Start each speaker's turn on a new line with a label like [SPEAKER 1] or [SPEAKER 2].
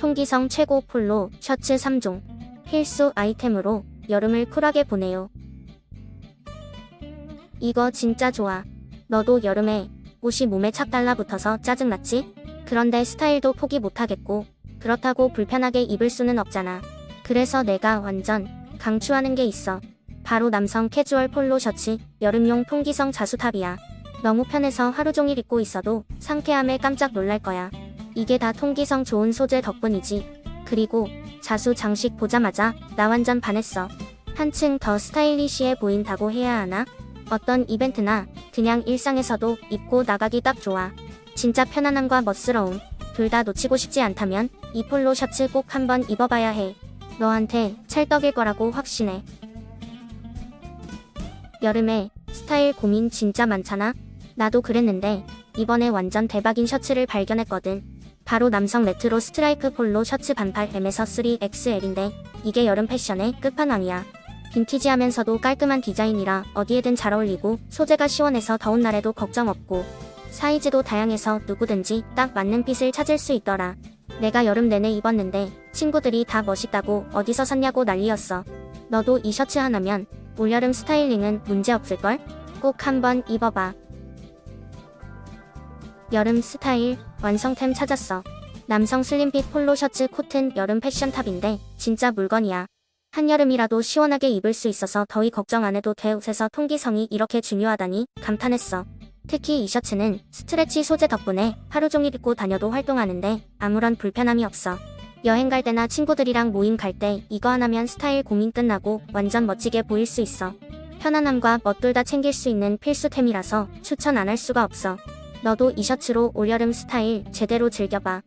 [SPEAKER 1] 통기성 최고 폴로 셔츠 3종. 필수 아이템으로 여름을 쿨하게 보내요. 이거 진짜 좋아. 너도 여름에 옷이 몸에 착 달라붙어서 짜증났지? 그런데 스타일도 포기 못하겠고 그렇다고 불편하게 입을 수는 없잖아. 그래서 내가 완전 강추하는 게 있어. 바로 남성 캐주얼 폴로 셔츠 여름용 통기성 자수탑이야. 너무 편해서 하루 종일 입고 있어도 상쾌함에 깜짝 놀랄 거야. 이게 다 통기성 좋은 소재 덕분이지. 그리고 자수 장식 보자마자 나 완전 반했어. 한층 더 스타일리시해 보인다고 해야 하나? 어떤 이벤트나 그냥 일상에서도 입고 나가기 딱 좋아. 진짜 편안함과 멋스러움 둘 다 놓치고 싶지 않다면 이 폴로 셔츠 꼭 한번 입어봐야 해. 너한테 찰떡일 거라고 확신해. 여름에 스타일 고민 진짜 많잖아? 나도 그랬는데 이번에 완전 대박인 셔츠를 발견했거든. 바로 남성 레트로 스트라이프 폴로 셔츠 반팔 M에서 3XL인데 이게 여름 패션의 끝판왕이야. 빈티지하면서도 깔끔한 디자인이라 어디에든 잘 어울리고 소재가 시원해서 더운 날에도 걱정 없고 사이즈도 다양해서 누구든지 딱 맞는 핏을 찾을 수 있더라. 내가 여름 내내 입었는데 친구들이 다 멋있다고 어디서 샀냐고 난리였어. 너도 이 셔츠 하나면 올여름 스타일링은 문제 없을걸? 꼭 한번 입어봐. 여름 스타일 완성템 찾았어. 남성 슬림핏 폴로 셔츠 코튼 여름 패션 탑인데 진짜 물건이야. 한여름이라도 시원하게 입을 수 있어서 더위 걱정 안 해도 돼 옷에서 통기성이 이렇게 중요하다니 감탄했어. 특히 이 셔츠는 스트레치 소재 덕분에 하루 종일 입고 다녀도 활동하는데 아무런 불편함이 없어. 여행 갈 때나 친구들이랑 모임 갈 때 이거 하나면 스타일 고민 끝나고 완전 멋지게 보일 수 있어. 편안함과 멋둘다 챙길 수 있는 필수템이라서 추천 안 할 수가 없어. 너도 이 셔츠로 올여름 스타일 제대로 즐겨봐.